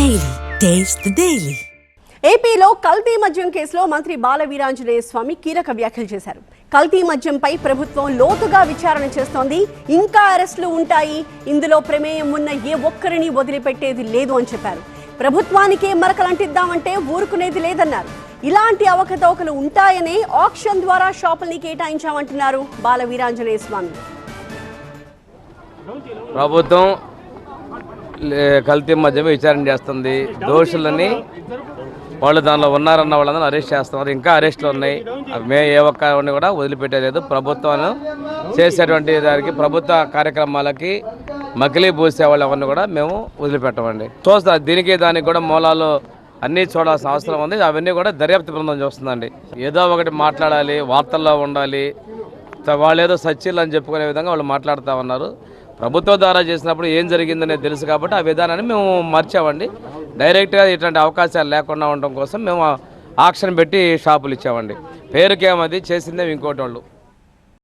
Taste the Daily. ఏపీలో కల్తీ మద్యం కేసులో మంత్రి బాల వీరాంజనేయ స్వామి కీలక వ్యాఖ్యలు చేశారు. కల్తీ మద్యంపై ప్రభుత్వం లోతుగా విచారణ చేస్తోంది. ఇంకా అరెస్టులు ఉంటాయి. ఇందులో ప్రమేయం ఉన్న ఏ ఒక్కరిని వదిలిపెట్టేది లేదు అని చెప్పారు. ప్రభుత్వానికే మరకలంటిద్దామంటే ఊరుకునేది లేదన్నారు. ఇలాంటి అవకతవకలు ఉంటాయనే ఆక్షన్ ద్వారా షాపుల్ని కేటాయించామంటున్నారు బాల వీరాంజనేయ స్వామి. ప్రభుత్వం కల్తీ మధ్యమే విచారణ చేస్తుంది. దోషులని వాళ్ళు దానిలో ఉన్నారన్న వాళ్ళందరూ అరెస్ట్ చేస్తున్నారు. ఇంకా అరెస్టులు ఉన్నాయి. మే ఏ ఒక్కరిని కూడా వదిలిపెట్టలేదు. ప్రభుత్వం చేసేటువంటి దానికి ప్రభుత్వ కార్యక్రమాలకి మకిలీ పూసే వాళ్ళు ఎవరిని కూడా మేము వదిలిపెట్టమండి. చూస్తా దీనికి దానికి కూడా మూలాలు అన్నీ చూడాల్సిన అవసరం ఉంది. అవన్నీ కూడా దర్యాప్తు బృందం చూస్తుందండి. ఏదో ఒకటి మాట్లాడాలి వార్తల్లో ఉండాలి. వాళ్ళు ఏదో సచ్చీలు అని చెప్పుకునే విధంగా వాళ్ళు మాట్లాడుతూ ఉన్నారు. ప్రభుత్వం ద్వారా చేసినప్పుడు ఏం జరిగిందనేది తెలుసు కాబట్టి ఆ విధానాన్ని మేము మర్చామండి. డైరెక్ట్గా ఇట్లాంటి అవకాశాలు లేకుండా ఉండడం కోసం మేము ఆక్షన్ పెట్టి షాపులు ఇచ్చామండి. పేరుకేమది చేసిందే ఇంకోటి వాళ్ళు